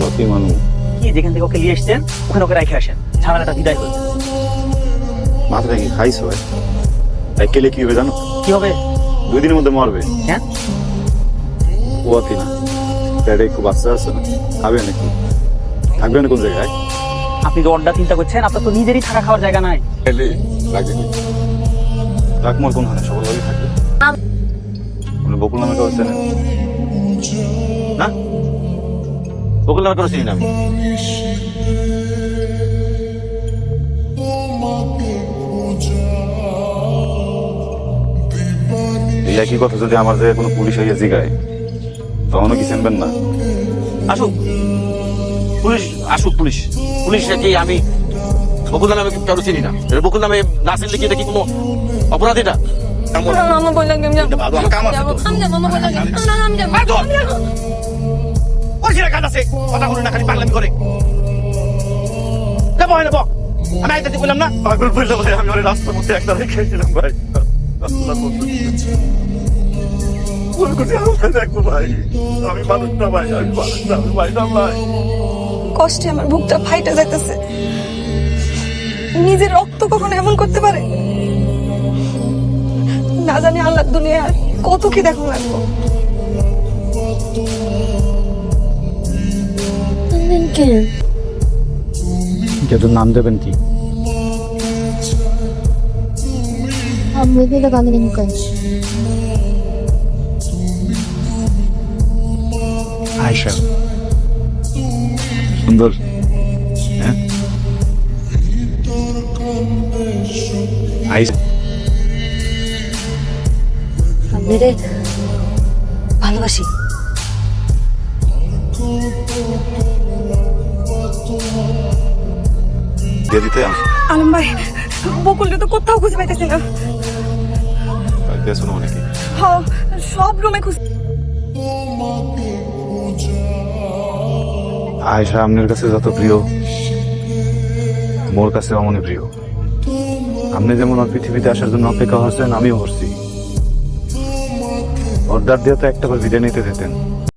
সত্যি মানুষ। কি যেখান থেকে ওকে নিয়ে এসছেন ওখানে ওকে রেখে আসেন। ঝামেলাটা বিদায় করুন মাথাটা কি খাইছো ভাই? কেলে কি হবে জানো? কি হবে? দুই দিনের মধ্যে মরবে। হ্যাঁ? পোয়াতি না। পেটে একটু বাচ্চা আছে না। খাবে নাকি? থাকবে না কোন জায়গায়? আপনি তো অর্ডার চিন্তা করছেন আপনার তো নিজেরই থাকা খাওয়ার জায়গা নাই। কি রাখমর কোন হানে সকল ভাবে থাকবে। বকুল নামে কাউ চেনে না? বকুল নামে কাউ চিনি না আমি একই কথা যদি আমার জায়গায় কোনো পুলিশ হইয়া জিগায়, তখনও কি চিনবেন না? আসুক। পুলিশ আসুক পুলিশ। পুলিশ কি আমি বকুল নামে কারও চিনি না। বকুল নামে না চিনলে কি এটা কি কোনো অপরাধ এটা? মামা বললাম আমি যাব যাব। আমি যাব মামা বললাম আমি যাব। আমি যাব ওর কিরা কাজ আছে কথা না খালি পাগলামি করে যাব হয় না বক আমি আইতে বললাম না পাগল বললাম ভাই আমি ওর রাস্তার মধ্যে একটা রেখেছিলাম ভাই ভুল করে আমাকে দেখো ভাই আমি মানুষ না ভাই আমি মানুষ না আমি ভাই না ভাই কষ্টে আমার বুকটা ফাইটে যাইতেছে নিজের রক্ত কখনো এমন করতে পারে না জানি আল্লাহ দুনিয়া আর কত কি দেখো লাগবো। কেউ নাম দেবেন কি? আমি দিলে সুন্দর। হ্যাঁ? আইসা আমি ভালোবাসি। দিয়ে দিতে আলম ভাই বকুলকে তো কোথাও খুঁজে পাইতেছি না। দিয়ে শোনো নাকি হ সব রুমে খুঁজ আয়সা আপনার কাছে যত প্রিয় মোর কাছে অমনি প্রিয়। আপনি যেমন পৃথিবীতে আসার জন্য অপেক্ষা করছেন আমিও করছি। অর্ডার দিয়ে তো একটা করে বিদায় নিতে দিতেন।